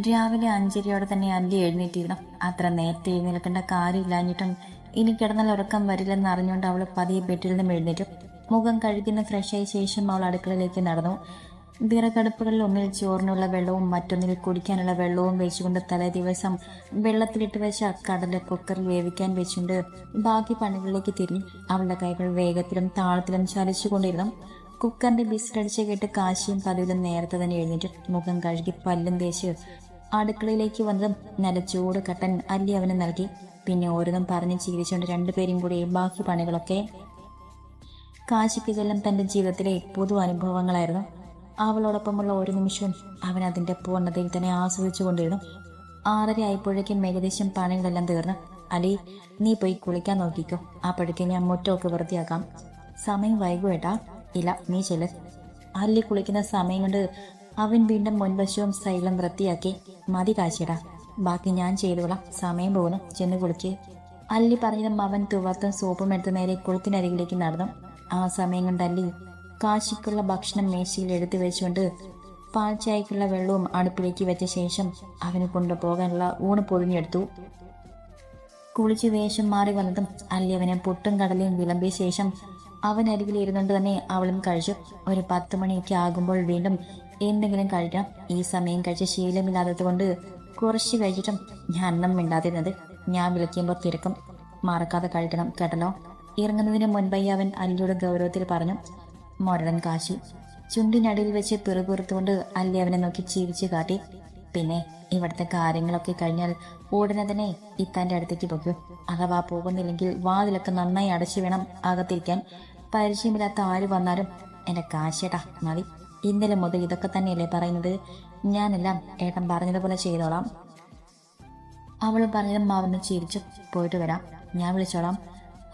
രാവിലെ അഞ്ചരയോടെ തന്നെ അല്ലി എഴുന്നേറ്റിരുന്നു. അത്ര നേരത്തെ എഴുന്നേൽക്കേണ്ട കാര്യമില്ലാഞ്ഞിട്ടും ഇനി കിടന്നാൽ ഉറക്കം വരില്ലെന്ന് അറിഞ്ഞുകൊണ്ട് അവൾ പതിയെ ബെഡിൽ നിന്നും എഴുന്നേറ്റു. മുഖം കഴുകുന്ന ഫ്രഷായ ശേഷം അവൾ അടുക്കളയിലേക്ക് നടന്നു. വിറകടുപ്പുകളിൽ ഒന്നിൽ ചോറിനുള്ള വെള്ളവും മറ്റൊന്നിൽ കുടിക്കാനുള്ള വെള്ളവും വെച്ചുകൊണ്ട് തലേ ദിവസം വെള്ളത്തിലിട്ട് വെച്ച കടല കുക്കറിൽ വേവിക്കാൻ വെച്ചുകൊണ്ട് ബാക്കി പണികളിലേക്ക് തിരിഞ്ഞു അവളുടെ കൈകൾ വേഗത്തിലും താളത്തിലും ചലിച്ചുകൊണ്ടിരുന്നു. കുക്കറിന്റെ ബിസിലടിച്ച് കേട്ട് കാശിയും പതിവിലും നേരത്തെ തന്നെ എഴുന്നേറ്റ്. മുഖം കഴുകി പല്ലും തേച്ച് അടുക്കളയിലേക്ക് വന്നതും നല്ല ചൂട് കട്ടൻ അല്ലി അവന് നൽകി. പിന്നെ ഓരോന്നും പറഞ്ഞ് ചികിത്സിച്ചുകൊണ്ട് രണ്ടുപേരും കൂടി ബാക്കി പണികളൊക്കെ കാശിക്ക് ഇതെല്ലാം തന്റെ ജീവിതത്തിലെ പുതു അനുഭവങ്ങളായിരുന്നു. അവളോടൊപ്പമുള്ള ഒരു നിമിഷവും അവൻ അതിന്റെ പൂർണതയിൽ തന്നെ ആസ്വദിച്ചു കൊണ്ടിരുന്നു. ആറര ആയപ്പോഴേക്കും ഏകദേശം പണികളെല്ലാം തീർന്നു. അലി നീ പോയി കുളിക്കാൻ നോക്കിക്കോ. അപ്പോഴേക്കും ഞാൻ മുറ്റമൊക്കെ വൃത്തിയാക്കാം. സമയം വൈകുവേട്ടാ ഇല്ല നീ ചെല്ല്. അല്ലി കുളിക്കുന്ന സമയം കൊണ്ട് അവൻ വീണ്ടും മുൻവശവും സൈലം വൃത്തിയാക്കി മതി കാശിയടാ ബാക്കി ഞാൻ ചെയ്തോളാം സമയം പോകുന്നു ചെന്ന് കുളിക്ക് അല്ലി പറഞ്ഞതും അവൻ തുവർത്തും സോപ്പും എടുത്ത നേരെ കുളത്തിനരികിലേക്ക് നടന്നു. ആ സമയം കൊണ്ട് അല്ലി കാശിക്കുള്ള ഭക്ഷണം മേശയിൽ എടുത്തു വെച്ചുകൊണ്ട് പാൽച്ചായക്കുള്ള വെള്ളവും അടുപ്പിലേക്ക് വെച്ച ശേഷം അവന് കൊണ്ടുപോകാനുള്ള ഊണ് പൊതിഞ്ഞെടുത്തു. കുളിച്ച് വേഷം മാറി വന്നതും അല്ലി അവനെ പുട്ടും കടലയും വിളമ്പിയ ശേഷം അവൻ അരികിൽ ഇരുന്നുകൊണ്ട് തന്നെ അവളും കഴിച്ചു. ഒരു പത്ത് മണിയൊക്കെ ആകുമ്പോൾ വീണ്ടും എന്തെങ്കിലും കഴിക്കണം ഈ സമയം കഴിച്ച ശീലമില്ലാത്തത് കൊണ്ട് കുറച്ച് കഴിച്ചിട്ടും ഞാൻ അന്നം മിണ്ടാതിരുന്നത് ഞാൻ വിളിക്കുമ്പോൾ തിരക്കും. മറക്കാതെ കഴിക്കണം കേട്ടല്ലോ. ഇറങ്ങുന്നതിന് മുൻപായി അവൻ അല്ലിയുടെ ഗൗരവത്തിൽ പറഞ്ഞു മൊരടൻ കാശി ചുണ്ടിനടിയിൽ വെച്ച് പിറുപിറുത്തുകൊണ്ട് അല്ലി അവനെ നോക്കി ചിരിച്ചു കാട്ടി. പിന്നെ ഇവിടുത്തെ കാര്യങ്ങളൊക്കെ കഴിഞ്ഞാൽ ഉടനെ തന്നെ ഇത്താന്റെ അടുത്തേക്ക് പോകൂ അഥവാ പോകുന്നില്ലെങ്കിൽ വാതിലൊക്കെ നന്നായി അടച്ചു വേണം അകത്തിരിക്കാൻ. പരിചയമില്ലാത്ത ആര് വന്നാലും എന്റെ കാശേട്ടാ മതി. ഇന്നലെ മുതൽ ഇതൊക്കെ തന്നെയല്ലേ പറയുന്നത്? ഞാനെല്ലാം ഏട്ടൻ പറഞ്ഞതുപോലെ ചെയ്തോളാം. അവൾ പറഞ്ഞത് മാവനെ ചിരിച്ചു പോയിട്ട് വരാം. ഞാൻ വിളിച്ചോളാം.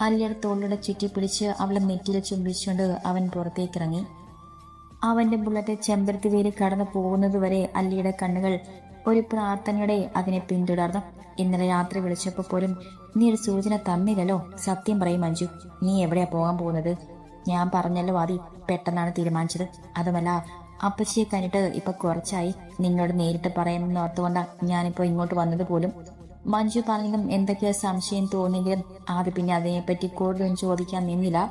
അല്ലിയുടെ തോളിലൂടെ ചുറ്റി പിടിച്ച് അവളെ നെറ്റിയിൽ ചുംബിച്ചുകൊണ്ട് അവൻ പുറത്തേക്ക് ഇറങ്ങി അവന്റെ ബുള്ളറ്റ് ചെമ്പരത്തി വേര് കടന്നു പോകുന്നത് വരെ അല്ലിയുടെ കണ്ണുകൾ ഒരു പ്രാർത്ഥനയുടെ അതിനെ പിന്തുടർന്നു. ഇന്നലെ രാത്രി വിളിച്ചപ്പോൾ പോലും നീ ഒരു സൂചന തന്നില്ലല്ലോ. സത്യം പറയും മഞ്ജു. നീ എവിടെയാ പോകാൻ പോകുന്നത്? ഞാൻ പറഞ്ഞല്ലോ അത് പെട്ടെന്നാണ് തീരുമാനിച്ചത്. അതുമല്ല അപ്പച്ചിയെ കണ്ടിട്ട് ഇപ്പൊ കുറച്ചായി. നിങ്ങളോട് നേരിട്ട് പറയാമെന്ന് ഓർത്തുകൊണ്ടാണ് ഞാനിപ്പോ ഇങ്ങോട്ട് വന്നത് പോലും. മഞ്ജു പറഞ്ഞതും എന്തൊക്കെയോ സംശയം തോന്നിയെങ്കിലും ആദ്യ പിന്നെ അതിനെപ്പറ്റി കൂടുതലൊന്നും ചോദിക്കാൻ നിന്നില്ല.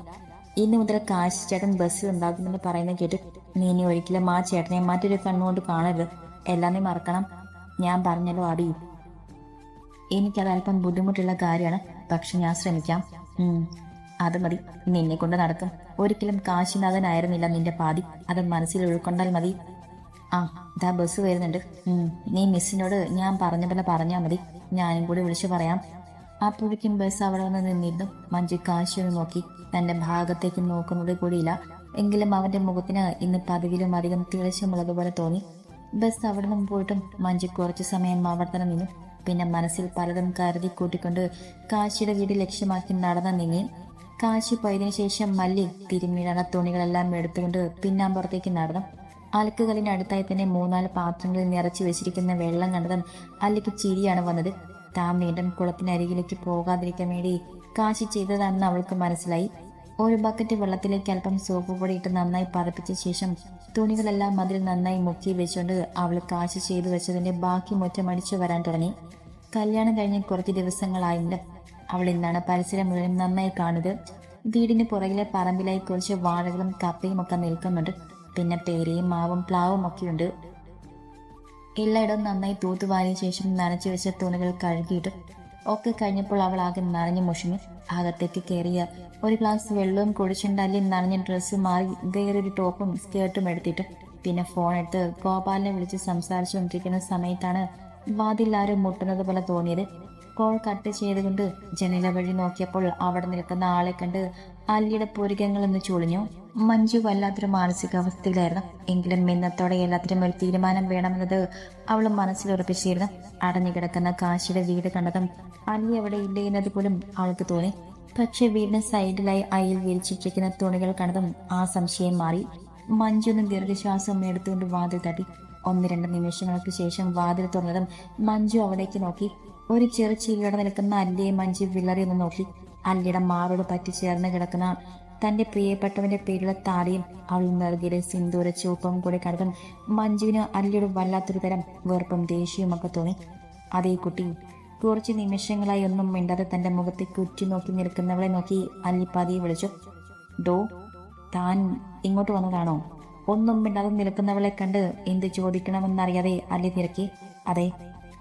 ഇന്ന് മുതൽ കാശി ചേട്ടൻ ബസ്സിൽ ഉണ്ടാകുമെന്ന് പറയുന്നത് കേട്ട് നീ ഇനി ഒരിക്കലും ആ ചേട്ടനെ മറ്റൊരു കണ്ണുകൊണ്ട് കാണരുത്. എല്ലാം നീ മറക്കണം. ഞാൻ പറഞ്ഞല്ലോ അടി എനിക്കത് അല്പം ബുദ്ധിമുട്ടുള്ള കാര്യമാണ്. പക്ഷെ ഞാൻ ശ്രമിക്കാം. അത് മതി. നിന്നെ കൊണ്ട് നടക്കും. ഒരിക്കലും കാശിനാഥനായിരുന്നില്ല നിന്റെ പാതി. അത് മനസ്സിൽ ഉൾക്കൊണ്ടാൽ മതി. ആ ഇതാ ബസ് വരുന്നുണ്ട്. നീ മിസ്സിനോട് ഞാൻ പറഞ്ഞ പോലെ പറഞ്ഞാൽ മതി. ഞാനും കൂടി വിളിച്ചു പറയാം. അപ്പോഴേക്കും ബസ് അവിടെ വന്ന് നിന്നിരുന്നു. മഞ്ജു കാശിയൊന്ന് നോക്കി. തന്റെ ഭാഗത്തേക്ക് നോക്കുന്നത് കൂടിയില്ല. എങ്കിലും അവന്റെ മുഖത്തിന് ഇന്ന് പതിവിലും അധികം തിളച്ചമുള്ളതുപോലെ തോന്നി. ബസ് അവിടെ നിന്ന് പോയിട്ടും മഞ്ജു കുറച്ചു സമയം അവിടെ തന്നെ നിന്നു. പിന്നെ മനസ്സിൽ പലതും കരുതി കൂട്ടിക്കൊണ്ട് കാശിയുടെ വീട് ലക്ഷ്യമാക്കി നടന്ന നീങ്ങി. കാശി പോയതിനു ശേഷം മല്ലി തിരുമ്മിടണ തുണികളെല്ലാം എടുത്തുകൊണ്ട് പിന്നാമ്പുറത്തേക്ക് നടന്നു. അലക്കുകളിനടുത്തായി തന്നെ മൂന്നാൽ പാത്രങ്ങളിൽ നിറച്ചു വെച്ചിരിക്കുന്ന വെള്ളം കണ്ടതും അല്ലിക്ക് ചിരിയാണ് വന്നത്. താൻ വീണ്ടും കുളത്തിനരികിലേക്ക് പോകാതിരിക്കാൻ വേണ്ടി കാശി ചെയ്തതാണെന്ന് അവൾക്ക് മനസ്സിലായി. ഒരു ബക്കറ്റ് വെള്ളത്തിലേക്ക് അല്പം സോപ്പ് പൊടി ഇട്ട് നന്നായി പതപ്പിച്ച ശേഷം തുണികളെല്ലാം അതിൽ നന്നായി മുക്കി വെച്ചുകൊണ്ട് അവൾ കാശി ചെയ്തു വെച്ചതിന്റെ ബാക്കി മുറ്റം അടിച്ചു വരാൻ തുടങ്ങി. കല്യാണം കഴിഞ്ഞ് കുറച്ച് ദിവസങ്ങളായില്ല അവൾ ഇന്നാണ് പരിസരം മുഴുവൻ നന്നായി കാണുന്നത്? വീടിന് പുറകിലെ പറമ്പിലായി കുറച്ച് വാഴകളും കപ്പയും ഒക്കെ നിൽക്കുന്നുണ്ട്. പിന്നെ പേരയും മാവും പ്ലാവും ഒക്കെയുണ്ട്. എല്ലായിടവും നന്നായി തൂത്തുവാരിയ ശേഷം നനച്ചു വെച്ച തുണികൾ കഴുകിയിട്ടും ഒക്കെ കഴിഞ്ഞപ്പോൾ അവൾ ആകെ നനഞ്ഞു മുഷിഞ്ഞു അകത്തേക്ക് കയറിയ ഒരു ഗ്ലാസ് വെള്ളവും കുടിച്ചുണ്ടല്ലി നനഞ്ഞ ഡ്രസ്സ് മാറി വേറൊരു ടോപ്പും സ്കേർട്ടും എടുത്തിട്ട് പിന്നെ ഫോൺ എടുത്ത് ഗോപാലിനെ വിളിച്ച് സംസാരിച്ചുകൊണ്ടിരിക്കുന്ന സമയത്താണ് വാതിൽ ആരും മുട്ടുന്നത് പോലെ തോന്നിയത്. കോൾ കട്ട് ചെയ്തുകൊണ്ട് ജനല വഴി നോക്കിയപ്പോൾ അവിടെ നിൽക്കുന്ന ആളെ കണ്ട് അല്ലിയുടെ പൂരികങ്ങൾ ഒന്ന് ചുളിഞ്ഞു. മഞ്ജു വല്ലാത്തൊരു മാനസികാവസ്ഥയിലായിരുന്നു. എങ്കിലും മിന്നത്തോടെ എല്ലാത്തിനും ഒരു തീരുമാനം വേണമെന്നത് അവൾ മനസ്സിൽ ഉറപ്പിച്ചിരുന്നു അടഞ്ഞു കിടക്കുന്ന കാശിയുടെ വീട് കണ്ടതും അല്ലി അവിടെ ഇല്ല എന്നത് പോലും അവൾക്ക് തോന്നി. പക്ഷെ വീടിന് സൈഡിലായി അയിൽ വിരിച്ചിട്ടിരിക്കുന്ന തുണികൾ കണ്ടതും ആ സംശയം മാറി. മഞ്ജു ഒന്ന് ദീർഘശ്വാസം എടുത്തുകൊണ്ട് വാതിൽ തട്ടി. ഒന്ന് രണ്ട് നിമിഷങ്ങൾക്ക് ശേഷം വാതിൽ തുറന്നതും മഞ്ജു അവിടേക്ക് നോക്കി. ഒരു ചെറു ചിരിയോടെ നിൽക്കുന്ന അല്ലിയെ മഞ്ജു വിളറി ഒന്ന് നോക്കി. അല്ലിയുടെ മാറോട് പറ്റി ചേർന്ന് കിടക്കുന്ന തന്റെ പ്രിയപ്പെട്ടവന്റെ പേരുള്ള താടിയും അവൾ നൽകിയ സിന്ദൂര ചുവപ്പും കൂടി കണ്ടതും മഞ്ജുവിന് അല്ലിയുടെ വല്ലാത്തൊരു തരം വെറുപ്പും ദേഷ്യവും ഒക്കെ തോന്നി. അതേ കുട്ടി കുറച്ച് നിമിഷങ്ങളായി ഒന്നും മിണ്ടാതെ തന്റെ മുഖത്തേക്ക് നോക്കി നിൽക്കുന്നവളെ നോക്കി അല്ലി പതിയെ വിളിച്ചു. ഡോ താൻ ഇങ്ങോട്ട് വന്നതാണോ? ഒന്നും മിണ്ടാതെ നിൽക്കുന്നവളെ കണ്ട് എന്ത് ചോദിക്കണമെന്നറിയാതെ അല്ലി തിരക്കി. അതെ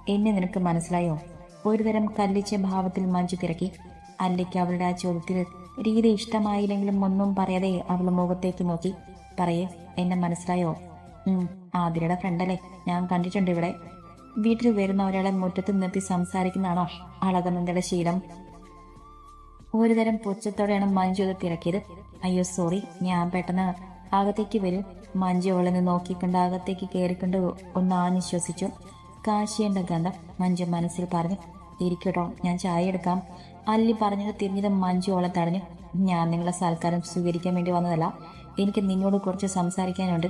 എന്നെ നിനക്ക് മനസ്സിലായോ? ഒരുതരം കല്ലിച്ച ഭാവത്തിൽ മഞ്ജു തിരക്കി. അല്ലയ്ക്ക് അവളുടെ ആ ചോദ്യത്തിൽ രീതി ഇഷ്ടമായില്ലെങ്കിലും ഒന്നും പറയാതെ അവൾ മുഖത്തേക്ക് നോക്കി. പറയേ എന്നെ മനസ്സിലായോ? ആതിരയുടെ ഫ്രണ്ടല്ലേ? ഞാൻ കണ്ടിട്ടുണ്ട് ഇവിടെ. വീട്ടിൽ വരുന്ന ഒരാളെ മുറ്റത്ത് നിർത്തി സംസാരിക്കുന്നതാണോ അളകുന്നതിന്റെ ശീലം? ഒരുതരം പുച്ഛത്തോടെയാണ് മഞ്ജു അത് തിരക്കിയത്. അയ്യോ സോറി ഞാൻ പെട്ടെന്ന് അകത്തേക്ക് വരും. മഞ്ജു അവളെ നിന്ന് നോക്കിക്കൊണ്ട് അകത്തേക്ക് കയറിക്കൊണ്ട് ഒന്ന് ആശ്വസിച്ചു കാശിയേണ്ട ഗന്ധം മഞ്ജു മനസ്സിൽ പറഞ്ഞു. ഇരിക്കട്ടോ ഞാൻ ചായ എടുക്കാം. അല്ലി പറഞ്ഞത് തിരിഞ്ഞത് മഞ്ജു തടഞ്ഞു. ഞാൻ നിങ്ങളെ സൽക്കാരം സ്വീകരിക്കാൻ വേണ്ടി വന്നതല്ല എനിക്ക് നിന്നോട് കുറച്ച് സംസാരിക്കാനുണ്ട്.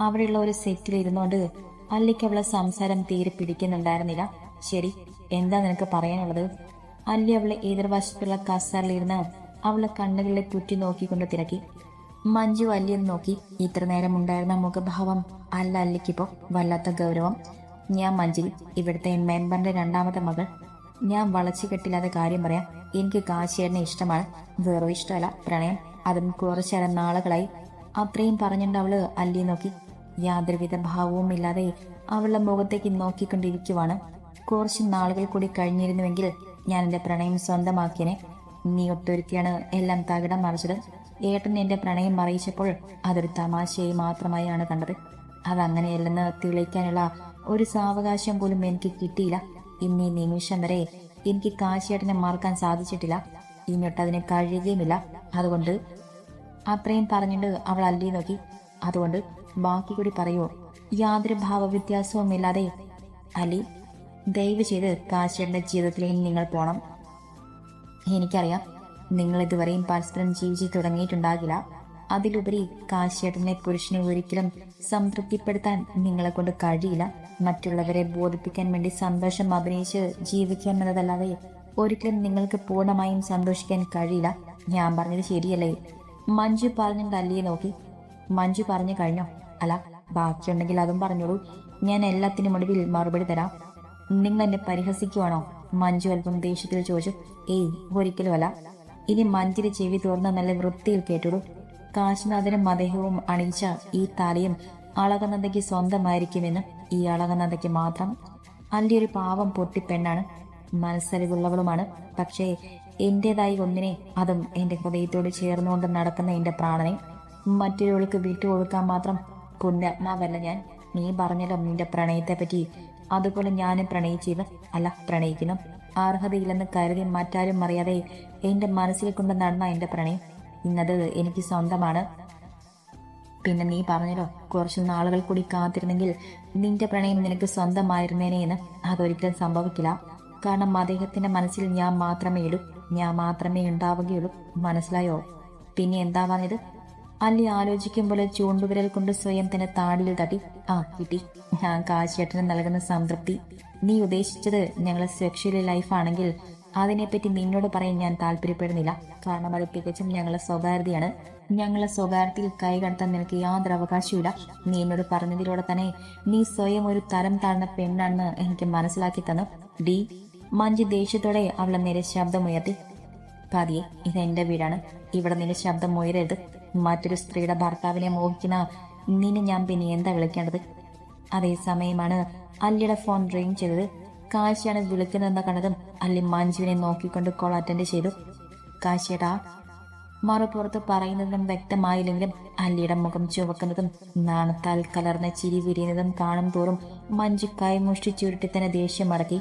അവിടെയുള്ള ഒരു സെറ്റിൽ ഇരുന്നോണ്ട് അല്ലിക്ക് അവളെ സംസാരം തീരെ പിടിക്കുന്നുണ്ടായിരുന്നില്ല. ശരി എന്താ നിനക്ക് പറയാനുള്ളത്? അല്ലി അവളെ എതിർവശത്തുള്ള കസാറിലിരുന്ന് അവളെ കണ്ണുകളിലെ കുറ്റി നോക്കിക്കൊണ്ട് തിരക്കി. മഞ്ജു അല്ലിയെന്ന് നോക്കി. ഇത്ര നേരം ഉണ്ടായിരുന്ന മുഖഭാവം അല്ല അല്ലിക്കിപ്പോ വല്ലാത്ത ഗൗരവം. ഞാൻ മഞ്ജരി ഇവിടുത്തെ മെമ്പറിന്റെ രണ്ടാമത്തെ മകൾ. ഞാൻ വളച്ചു കെട്ടില്ലാത്ത കാര്യം പറയാം എനിക്ക് കാശിയേട്ടനെ ഇഷ്ടമാണ്. വെറും ഇഷ്ടമല്ല പ്രണയം. അതും കുറച്ചേരം നാളുകളായി. അത്രയും പറഞ്ഞിട്ട് അവൾ അല്ലി നോക്കി. യാതൊരുവിധ ഭാവവും ഇല്ലാതെ അവളുടെ മുഖത്തേക്ക് നോക്കിക്കൊണ്ടിരിക്കുവാണ്. കുറച്ച് നാളുകൾ കൂടി കഴിഞ്ഞിരുന്നുവെങ്കിൽ ഞാൻ എന്റെ പ്രണയം സ്വന്തമാക്കിയനെ. നീ ഒത്തൊരുത്തിയാണ് എല്ലാം തകിടം മറിച്ചത്. ഏട്ടൻ എന്റെ പ്രണയം അറിയിച്ചപ്പോൾ അതൊരു തമാശയായി മാത്രമായാണ് കണ്ടത്. അതങ്ങനെയല്ലെന്ന് തെളിയിക്കാനുള്ള ഒരു സാവകാശം പോലും എനിക്ക് കിട്ടിയില്ല. ഇന്ന് ഈ നിമിഷം വരെ എനിക്ക് കാശിയേട്ടനെ മറക്കാൻ സാധിച്ചിട്ടില്ല. ഇനിയൊട്ട് അതിന് കഴിയുകയുമില്ല. അതുകൊണ്ട് അത്രയും പറഞ്ഞിട്ട് അവൾ അല്ലേ നോക്കി. അതുകൊണ്ട് ബാക്കി കൂടി പറയൂ. യാതൊരു ഭാവവ്യത്യാസവും ഇല്ലാതെ അലി ദയവ് ചെയ്ത് കാശിയുടെ ജീവിതത്തിലേക്ക് നിങ്ങൾ പോണം. എനിക്കറിയാം നിങ്ങൾ ഇതുവരെയും പരസ്പരം ജീവിച്ചു തുടങ്ങിയിട്ടുണ്ടാകില്ല. അതിലുപരി കാശിയേട്ടനെ പുരുഷനെ ഒരിക്കലും സംതൃപ്തിപ്പെടുത്താൻ നിങ്ങളെ കൊണ്ട് കഴിയില്ല. മറ്റുള്ളവരെ ബോധിപ്പിക്കാൻ വേണ്ടി സന്തോഷം അഭിനയിച്ച് ജീവിക്കാൻ എന്നതല്ലാതെ ഒരിക്കലും നിങ്ങൾക്ക് പൂർണമായും സന്തോഷിക്കാൻ കഴിയില്ല. ഞാൻ പറഞ്ഞത് ശരിയല്ലേ? മഞ്ജു പറഞ്ഞു തല്ലിയെ നോക്കി. മഞ്ജു പറഞ്ഞു കഴിഞ്ഞോ? അല്ല ബാക്കിയുണ്ടെങ്കിൽ അതും പറഞ്ഞോളൂ. ഞാൻ എല്ലാത്തിനും ഒടുവിൽ മറുപടി തരാം. നിങ്ങൾ എന്നെ പരിഹസിക്കുവാണോ? മഞ്ജു അല്പം ദേഷ്യത്തിൽ ചോദിച്ചു. ഏയ് ഒരിക്കലും അല്ല. ഇനി മഞ്ജിരി ചെവി തുറന്ന നല്ല വൃത്തിയിൽ കേട്ടോളൂ. കാശിനാഥനും അദ്ദേഹവും അണിയിച്ച ഈ താലിയും അളകനന്ദയ്ക്ക് സ്വന്തമായിരിക്കുമെന്ന് ഈ അളകനന്ദയ്ക്ക് മാത്രം ഒരു പാവം പൊട്ടിപ്പെണ്ണാണ് മത്സരമുള്ളവളുമാണ് പക്ഷേ എന്റേതായി ഒന്നിനെ അതും എന്റെ ഹൃദയത്തോട് ചേർന്നുകൊണ്ട് നടക്കുന്ന എന്റെ പ്രാണനെ മറ്റൊരാൾക്ക് വിട്ടുകൊടുക്കാൻ മാത്രം പുണ്യാത്മാവല്ല ഞാൻ. നീ പറഞ്ഞല്ലോ നിന്റെ പ്രണയത്തെ പറ്റി അതുപോലെ ഞാനും പ്രണയിച്ചത് അല്ല പ്രണയിക്കുന്നു. അർഹതയില്ലെന്ന് കരുതി മറ്റാരും അറിയാതെ എന്റെ മനസ്സിൽ കൊണ്ട് നടന്ന എന്റെ പ്രണയം. ഇന്നത് എനിക്ക് സ്വന്തമാണ്. പിന്നെ നീ പറഞ്ഞല്ലോ കുറച്ചു നാളുകൾ കൂടി കാത്തിരുന്നെങ്കിൽ നിന്റെ പ്രണയം നിനക്ക് സ്വന്തമായിരുന്നേനെ എന്ന് അതൊരിക്കലും സംഭവിക്കില്ല. കാരണം അദ്ദേഹത്തിന്റെ മനസ്സിൽ ഞാൻ മാത്രമേ ഇടൂ ഞാൻ മാത്രമേ ഉണ്ടാവുകയുള്ളൂ. മനസ്സിലായോ? പിന്നെ എന്താ പറഞ്ഞത്? അല്ലി ആലോചിക്കുമ്പോൾ ചൂണ്ടുവിരൽ കൊണ്ട് സ്വയം തന്നെ താടിയിൽ തട്ടി ആ കിട്ടി. ഞാൻ കാശിയേട്ടന് നൽകുന്ന സംതൃപ്തി. നീ ഉദ്ദേശിച്ചത് ഞങ്ങളെ സെക്ഷലി ലൈഫാണെങ്കിൽ അതിനെപ്പറ്റി നിന്നോട് പറയാൻ ഞാൻ താല്പര്യപ്പെടുന്നില്ല. കാരണം അത് തികച്ചും ഞങ്ങളെ സ്വകാര്യതയാണ്. ഞങ്ങളെ സ്വകാര്യത്തിൽ കൈകടത്താൻ നിനക്ക് യാതൊരു അവകാശമില്ല നീ എന്നോട് പറഞ്ഞതിലൂടെ തന്നെ നീ സ്വയം ഒരു തരം താഴ്ന്ന പെണ്ണാണെന്ന് എനിക്ക് മനസ്സിലാക്കി തന്നു. ഡി മഞ്ജു ദേഷ്യത്തോടെ അവളെ നേരെ ശബ്ദമുയർത്തി. പതിയെ ഇത് എന്റെ വീടാണ്. ഇവിടെ നിന്റെ ശബ്ദം ഉയരരുത്. മറ്റൊരു സ്ത്രീയുടെ ഭർത്താവിനെ മോഹിക്കുന്ന നിന്നെ ഞാൻ പിന്നെ എന്താ വിളിക്കേണ്ടത്? അതേസമയമാണ് അല്ലിയുടെ ഫോൺ റിങ് ചെയ്തത്. കാശിയാണ് വിളിക്കുന്നതെന്ന് കണ്ടതും അല്ലി മഞ്ജുവിനെ നോക്കിക്കൊണ്ട് കോൾ അറ്റൻഡ് ചെയ്തു. കാശിയേട്ടാ മറുപുറത്ത് പറയുന്നതും വ്യക്തമായില്ലെങ്കിലും അല്ലിയുടെ മുഖം ചുവക്കുന്നതും നാണത്താൽ കലർന്ന ചിരി വിരിയുന്നതും കാണും തോറും മഞ്ജു കൈമുഷ്ടി ചുരുട്ടി തന്നെ ദേഷ്യം മടക്കി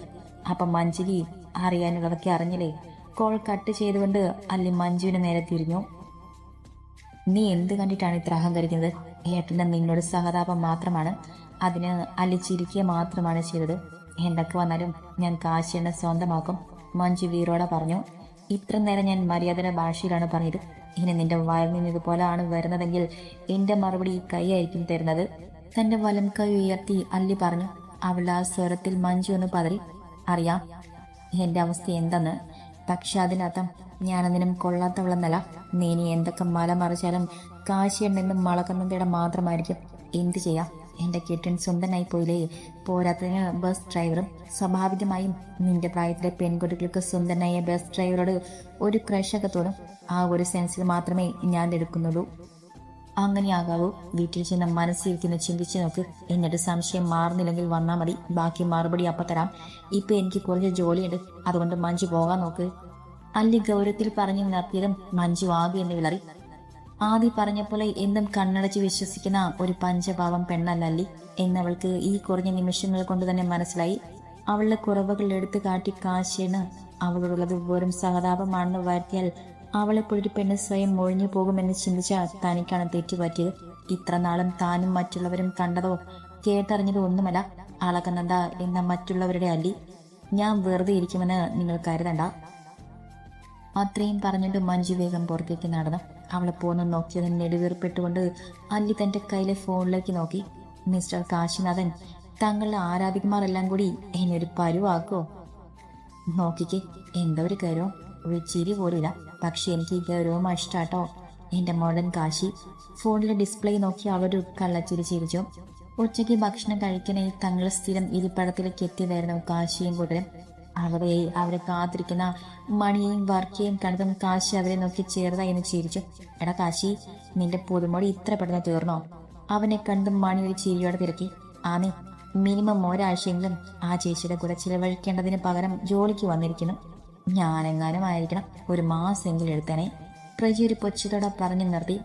അപ്പൊ മഞ്ജുവി അറിയാനുള്ളതൊക്കെ അറിഞ്ഞില്ലേ? കോൾ കട്ട് ചെയ്തുകൊണ്ട് അല്ലി മഞ്ജുവിന് നേരെ തിരിഞ്ഞു. നീ എന്ത് കണ്ടിട്ടാണ് ഇത്ര അഹങ്കരിക്കുന്നത്? ഏട്ടന്റെ നിന്നോട് സഹതാപം മാത്രമാണ്. അതിന് അല്ലി ചിരിക്കുക മാത്രമാണ് ചെയ്തത്. എന്തൊക്കെ വന്നാലും ഞാൻ കാശിനെ സ്വന്തമാക്കും മഞ്ജു വീറോടെ പറഞ്ഞു. ഇത്ര നേരം ഞാൻ മര്യാദയുടെ ഭാഷയിലാണ് പറഞ്ഞത്. ഇനി നിന്റെ വയറിൽ നിന്ന് ഇതുപോലെയാണ് വരുന്നതെങ്കിൽ എന്റെ മറുപടി ഈ കൈയായിരിക്കും തരുന്നത്. തന്റെ വലം കൈ ഉയർത്തി അല്ലി പറഞ്ഞു അവൾ ആ സ്വരത്തിൽ മഞ്ജു ഒന്ന് പതറി. അറിയാം. എന്റെ അവസ്ഥ എന്തെന്ന്? പക്ഷെ അതിനർത്ഥം ഞാനതിനും കൊള്ളാത്തവളെന്നല്ല. നീ ഇനി എന്തൊക്കെ മല മറിച്ചാലും കാശിയെണ്ണെന്നും മളക്കന്നതയുടെ മാത്രമായിരിക്കും. എന്ത് ചെയ്യാം? എന്റെ കെട്ടിൻ സ്വന്തനായി പോയില്ലേ? പോരാത്തതിന് ബസ് ഡ്രൈവറും സ്വാഭാവികമായും നിന്റെ പ്രായത്തിലെ പെൺകുട്ടികൾക്ക് സ്വന്തനായ ബസ് ഡ്രൈവറോട് ഒരു ക്രഷൊക്കെ തോന്നും ആ ഒരു സെൻസിൽ മാത്രമേ ഞാൻ എടുക്കുന്നുള്ളൂ. അങ്ങനെയാകാവൂ. വീട്ടിൽ ചെന്ന് മനസ്സിരിക്കുന്ന ചിന്തിച്ച് നോക്ക്. എന്നിട്ട് സംശയം മാറുന്നില്ലെങ്കിൽ വന്നാൽ മതി. ബാക്കി മറുപടി അപ്പം തരാം. ഇപ്പം എനിക്ക് കുറച്ച് ജോലിയുണ്ട്. അതുകൊണ്ട് മഞ്ജു പോകാൻ നോക്ക്. അല്ലി ഗൗരവത്തിൽ പറഞ്ഞു നിർത്തിയതും മഞ്ജു ആകെ എന്ന് വിളറി. ആദി പറഞ്ഞ പോലെ എന്നും കണ്ണടച്ച് വിശ്വസിക്കുന്ന ഒരു പഞ്ചഭാവം പെണ്ണല്ലി എന്നവൾക്ക് ഈ കുറഞ്ഞ നിമിഷങ്ങൾ കൊണ്ട് തന്നെ മനസ്സിലായി. അവളുടെ കുറവുകൾ എടുത്തു കാട്ടി കാശിന് അവളുള്ളത് വെറും സഹതാപമാണെന്ന് വരുത്തിയാൽ അവളെ അവളെപ്പോഴൊരു പെണ്ണ് സ്വയം ഒഴിഞ്ഞു പോകുമെന്ന് ചിന്തിച്ച തനിക്കാണ് തെറ്റുപറ്റിയത്. ഇത്ര നാളും താനും മറ്റുള്ളവരും കണ്ടതോ കേട്ടറിഞ്ഞതോ ഒന്നുമല്ല. അളകനന്ദ എന്ന മറ്റുള്ളവരുടെ അല്ലി. ഞാൻ വെറുതെ ഇരിക്കുമെന്ന് നിങ്ങൾ കരുതണ്ട. അത്രയും പറഞ്ഞിട്ട് മഞ്ജു വേഗം പുറത്തേക്ക് നടന്നു. അവളെ പോന്ന് നോക്കിയത് നെടുവീർപ്പെട്ടുകൊണ്ട് അല്ലി തന്റെ കയ്യിലെ ഫോണിലേക്ക് നോക്കി. മിസ്റ്റർ കാശിനാഥൻ തങ്ങളുടെ ആരാധികമാരെല്ലാം കൂടി എന്നെ ഒരു പരുവാക്കോ? നോക്കിക്കേ എന്താ ഒരു കരോ ഒരു ചിരി പോലില്ല പക്ഷെ എനിക്ക് ഈ ഗൗരവം ഇഷ്ടാട്ടോ. എന്റെ മോഡൻ കാശി ഫോണിലെ ഡിസ്പ്ലേ നോക്കി അവളൊരു കള്ളച്ചിരി ചിരിച്ചു. ഉച്ചയ്ക്ക് ഭക്ഷണം കഴിക്കാനായി തങ്ങൾ സ്ഥിരം ഇരിപ്പടത്തിലേക്ക് എത്തിയതായിരുന്നു കാശിയും കൂട്ടരും. അവിടെ അവരെ കാത്തിരിക്കുന്ന മണിയെയും വർക്കിയും കണ്ടതും കാശി അവരെ നോക്കി ചേർതായി എന്ന് ചിരിച്ചു. എടാ കാശി നിന്റെ പുതുമോടി ഇത്ര പെട്ടെന്ന് തീർന്നോ? അവനെ കണ്ടും മണി ഒരു ചിരിയോടെ തിരക്കി. ആമേ മിനിമം ഒരാഴ്ചയെങ്കിലും ആ ചേച്ചിയുടെ കൂടെ ചിലവഴിക്കേണ്ടതിന് പകരം ജോലിക്ക് വന്നിരിക്കുന്നു. ഞാനെങ്ങാനും ആയിരിക്കണം ഒരു മാസമെങ്കിലും എടുത്തേനെ. പ്രജി ഒരു പൊച്ചത്തോടെ പറഞ്ഞു നിർത്തി.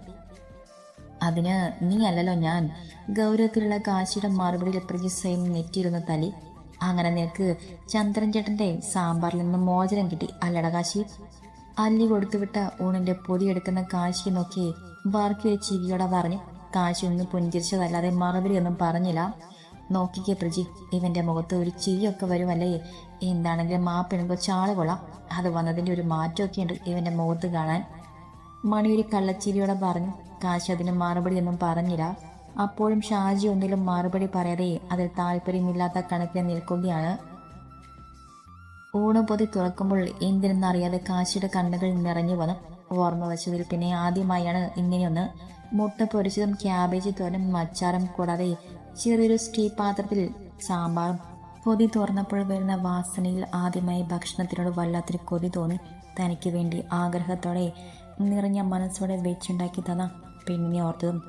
അതിന് നീ അല്ലല്ലോ ഞാൻ. ഗൗരവത്തിലുള്ള കാശിയുടെ മറുപടിയിൽ പ്രജി സ്വയം നെറ്റിയിരുന്ന തലി അങ്ങനെ നിനക്ക് ചന്ദ്രൻ ചേട്ടന്റെ സാമ്പാറിൽ നിന്ന് മോചനം കിട്ടി അല്ലട കാശി. അല്ലി കൊടുത്തുവിട്ട ഊണിന്റെ പൊതിയെടുക്കുന്ന കാശി നോക്കി ബാർക്കി ഒരു പറഞ്ഞു കാശി ഒന്ന് പുഞ്ചിരിച്ചതല്ലാതെ മറുപടി ഒന്നും പറഞ്ഞില്ല. നോക്കിക്കേ പ്രജി ഇവന്റെ മുഖത്ത് ഒരു ചിരിയൊക്കെ വരുമല്ലേ? എന്താണെങ്കിലും ആ പെണ്ണുമ്പോ ചാൾ കൊള്ളാം. അത് വന്നതിന്റെ ഒരു മാറ്റമൊക്കെ ഉണ്ട് ഇവന്റെ മുഖത്ത് കാണാൻ. മണിയൊരു കള്ളച്ചിരിയോടെ പറഞ്ഞു കാശി അതിന് മറുപടി ഒന്നും പറഞ്ഞില്ല. അപ്പോഴും ഷാജി ഒന്നിലും മറുപടി പറയാതെ അതിൽ താല്പര്യമില്ലാത്ത കണക്കിൽ നിൽക്കുകയാണ്. ഊണുപൊതി തുറക്കുമ്പോൾ എന്തിനെന്നറിയാതെ കാശിയുടെ കണ്ണുകൾ നിറഞ്ഞു വന്നു ഓർമ്മ വച്ചതിൽ പിന്നെ ആദ്യമായാണ് ഇങ്ങനെയൊന്ന്. മുട്ട പൊരിച്ചതും ക്യാബേജ് തോരനും അച്ചാറും കൂടാതെ ചെറിയൊരു സ്റ്റീ പാത്രത്തിൽ സാമ്പാറും. പൊതി തുറന്നപ്പോൾ വരുന്ന വാസനയിൽ ആദ്യമായി ഭക്ഷണത്തിനോട് വല്ലാത്തൊരു കൊതി തോന്നി. തനിക്ക് വേണ്ടി ആഗ്രഹത്തോടെ നിറഞ്ഞ മനസ്സോടെ വെച്ചുണ്ടാക്കി തന്ന പെണ്ണിനെ ഓർത്തതും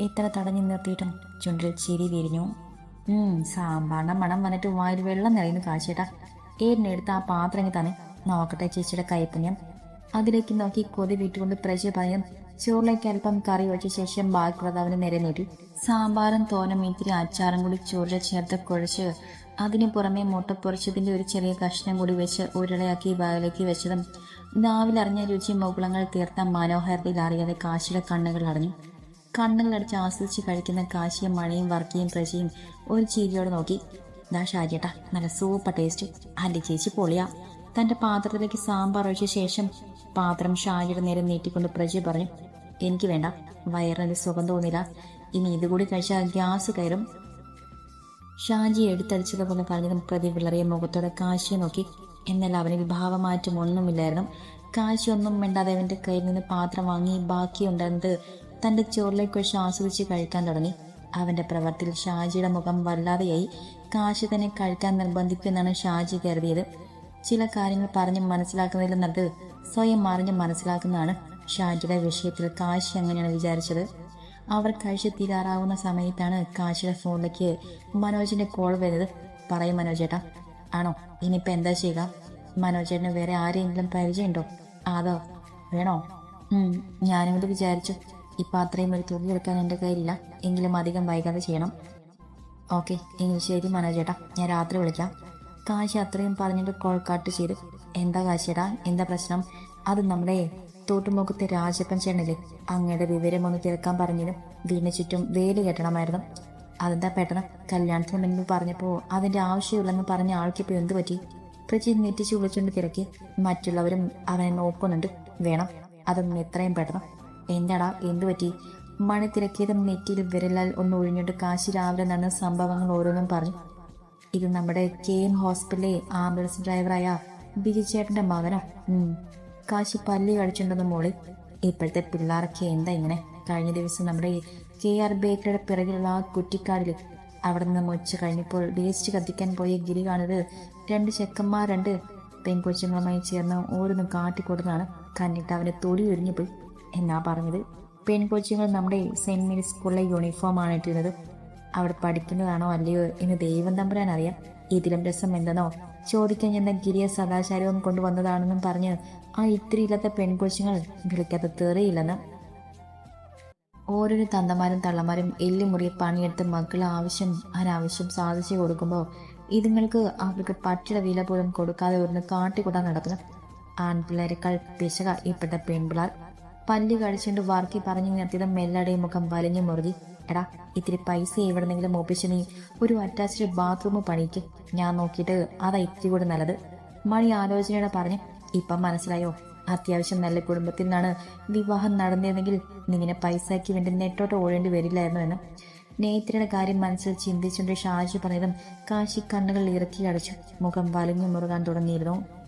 എത്ര തടഞ്ഞു നിർത്തിയിട്ടും ചുണ്ടിൽ ചിരി വിരിഞ്ഞു. സാമ്പാറിന്റെ മണം വന്നിട്ട് വായിൽ വെള്ളം നിറയുന്നു കാശേട്ട ഏടിനെടുത്ത് ആ പാത്രം തന്നെ. നോക്കട്ടെ ചേച്ചിയുടെ കൈപ്പുണ്യം. അതിലേക്ക് നോക്കി കൊതി വിട്ടുകൊണ്ട് പ്രജ പറയും ചോറിലേക്ക് അല്പം കറി വെച്ച ശേഷം ബാക്കിയുള്ളത് അവന് നിര നേടി സാമ്പാറും തോനും ഇത്തിരി അച്ചാറും കൂടി ചോറിൽ ചേർത്ത് കുഴച്ച് അതിനു പുറമെ മുട്ട പൊറിച്ചതിന്റെ ഒരു ചെറിയ കഷ്ണം കൂടി വെച്ച് ഉരുളയാക്കി വായിലേക്ക് വെച്ചതും നാവിലറിഞ്ഞ രുചി മുകുളങ്ങൾ തീർത്ത മനോഹരതയിൽ അറിയാതെ കാശിയുടെ കണ്ണുകൾ അടഞ്ഞു. കണ്ണുകളടച്ച് ആസ്വദിച്ച് കഴിക്കുന്ന കാശിയും മണിയും വർക്കിയും പ്രജയും ഒരു ചിരിയോട് നോക്കി ദാ ഷാരിയേട്ടാ നല്ല സൂപ്പർ ടേസ്റ്റ്. അല്ലെ ചേച്ചി പൊളിയാ. തന്റെ പാത്രത്തിലേക്ക് സാമ്പാർ ഒഴിച്ച ശേഷം പാത്രം ഷാരിയുടെ നേരെ നീട്ടിക്കൊണ്ട് പ്രജി പറഞ്ഞു എനിക്ക് വേണ്ട വയറിന് സുഖം തോന്നില്ല. ഇനി ഇതുകൂടി കഴിച്ചാൽ ഗ്യാസ് കയറും. ഷാജി എടുത്തടിച്ചതുപോലെ പറഞ്ഞതും പ്രതി വിളറിയ മുഖത്തോടെ കാശിയെ നോക്കി എന്നാൽ അവന് ഭാവമാറ്റം ഒന്നുമില്ലായിരുന്നു. കാശി ഒന്നും മിണ്ടാതെ അവന്റെ കയ്യിൽ നിന്ന് പാത്രം വാങ്ങി ബാക്കിയുണ്ടെന്നത് തന്റെ ചോറിലേക്ക് വെച്ച് ആസ്വദിച്ച് കഴിക്കാൻ തുടങ്ങി. അവന്റെ പ്രവർത്തിയിൽ ഷാജിയുടെ മുഖം വല്ലാതെയായി. കാശി തന്നെ കഴിക്കാൻ നിർബന്ധിക്കുമെന്നാണ് ഷാജി കരുതിയത്. ചില കാര്യങ്ങൾ പറഞ്ഞ് മനസ്സിലാക്കുന്നതിൽ നല്ലത് സ്വയം അറിഞ്ഞ് മനസ്സിലാക്കുന്നതാണ് ഷാജിയുടെ വിഷയത്തിൽ കാശി അങ്ങനെയാണ് വിചാരിച്ചത്. അവർ കഴിച്ച് തീരാറാവുന്ന സമയത്താണ് കാശിയുടെ ഫോണിലേക്ക് മനോജിന്റെ കോൾ വരുന്നത്. പറയും മനോജേട്ടാ. ആണോ? ഇനിയിപ്പോ എന്താ ചെയ്യുക? മനോജേട്ടന് വേറെ ആരെങ്കിലും പരിചയമുണ്ടോ? അതോ വേണോ? ഞാനും ഇത് വിചാരിച്ചു. ഇപ്പൊ അത്രയും ഒരു തുക എടുക്കാൻ എന്റെ കയ്യിലില്ല. എങ്കിലും അധികം വൈകാതെ ചെയ്യണം. ഓക്കെ എങ്കിൽ ശരി മനോജേട്ടാ ഞാൻ രാത്രി വിളിക്കാം. കാശി അത്രയും പറഞ്ഞിട്ട് കോൾ കട്ട് ചെയ്തു. എന്താ കാശിയേട്ടാ എന്താ പ്രശ്നം? അത് നമ്മുടെ തോട്ടുമുഖത്തെ രാജപ്പൻ ചേട്ടനില്ലേ? അങ്ങയുടെ വിവരം ഒന്ന് തിരക്കാൻ പറഞ്ഞതും വീടിന് ചുറ്റും വേൽ കെട്ടണമായിരുന്നു. അതെന്താ പെട്ടെന്ന് കല്യാണത്തിന് പറഞ്ഞപ്പോൾ അതിന്റെ ആവശ്യമില്ലെന്ന് പറഞ്ഞ ആൾക്കിപ്പോൾ എന്ത് പറ്റി? പ്രജി നെറ്റിച്ച് വിളിച്ചുകൊണ്ട് തിരക്കി. മറ്റുള്ളവരും അവനെ നോക്കുന്നുണ്ട്. വേണം. അതൊന്നും എത്രയും പെട്ടെന്ന്. എന്താടാ എന്തു പറ്റി? മണി തിരക്കിയത് നെറ്റിയിൽ വിരലാൽ ഒന്ന് ഒഴിഞ്ഞിട്ട് കാശി രാവിലെ നടന്ന സംഭവങ്ങൾ ഓരോന്നും പറഞ്ഞു. ഇത് നമ്മുടെ കെ എം ഹോസ്പിറ്റലിലെ ആംബുലൻസ് ഡ്രൈവറായ ബിജു ചേട്ടന്റെ മകനാ. കാശി പല്ലി കഴിച്ചിട്ടുണ്ടെന്ന് മോളി. ഇപ്പോഴത്തെ പിള്ളേരൊക്കെ എന്താ ഇങ്ങനെ? കഴിഞ്ഞ ദിവസം നമ്മുടെ കെ ആർ ബേക്കറിയുടെ പിറകിലുള്ള ആ കുറ്റിക്കാടിൽ അവിടെ നിന്ന് മൊച്ച കഴിഞ്ഞപ്പോൾ വേസ്റ്റ് കത്തിക്കാൻ പോയ ഗിരി കാണുന്നത് രണ്ട് ചെക്കന്മാർ രണ്ട് പെൺകൊച്ചുങ്ങളുമായി ചേർന്ന് ഓരോന്നും കാട്ടിക്കൊടുത്താണ് കണ്ണിട്ട് അവന് തൊലി ഒരിഞ്ഞു പോയി എന്നാ പറഞ്ഞത്. പെൺകൊച്ചുങ്ങൾ നമ്മുടെ സെന്റ് മേരീസ് സ്കൂളിലെ യൂണിഫോമാണ് ഇട്ടിരുന്നത്. അവിടെ പഠിക്കുന്നതാണോ അല്ലയോ എന്ന് ദൈവം തമ്പുരാൻ അറിയാം. ഇതിലും രസം എന്തെന്നോ? ചോദിക്കാൻ ഞാൻ ഗിരിയ സദാചാരവും കൊണ്ടുവന്നതാണെന്നും പറഞ്ഞ് ആ ഇത്തിരി ഇല്ലാത്ത പെൺകൊച്ചുങ്ങൾ വിളിക്കാത്ത തെറിയില്ലെന്ന്. ഓരോരോ തന്തമാരും തള്ളമാരും എല്ലുമുറി പണിയെടുത്ത് മക്കളെ ആവശ്യം അനാവശ്യം സാധിച്ചു കൊടുക്കുമ്പോൾ ഇതുങ്ങൾക്ക് അവർക്ക് പട്ടിട വില പോലും കൊടുക്കാതെ ഒരു കാട്ടിക്കൂട്ടാൻ നടക്കുന്നു. ആൺപിള്ളേരെക്കാൾ പിശക ഇപ്പോഴത്തെ പെൺപിള്ളാർ. പല്ല് കഴിച്ചുകൊണ്ട് വർക്കി പറഞ്ഞു നിർത്തിയത് മെല്ലടയും മുഖം വലിഞ്ഞു മുറുകി. എടാ ഇത്തിരി പൈസ എവിടെന്നെങ്കിലും ഒപ്പിച്ച് ഒരു അറ്റാച്ച്ഡ് ബാത്റൂം പണിക്ക്. ഞാൻ നോക്കിയിട്ട് അതാ ഇത്തിരി കൂടെ നല്ലത്. മണി ആലോചനയോടെ പറഞ്ഞ് ഇപ്പം മനസ്സിലായോ? അത്യാവശ്യം നല്ല കുടുംബത്തിൽ നിന്നാണ് വിവാഹം നടന്നിരുന്നെങ്കിൽ നിങ്ങനെ പൈസയ്ക്ക് വേണ്ടി നെട്ടോട്ട് ഓടേണ്ടി വരില്ലായിരുന്നു എന്ന്. നേത്രയുടെ കാര്യം മനസ്സിൽ ചിന്തിച്ചുകൊണ്ട് ഷാജി പറഞ്ഞതും കാശി കണ്ണുകൾ ഇറക്കി അടച്ചു. മുഖം വലിഞ്ഞു മുറുകാൻ തുടങ്ങിയിരുന്നു.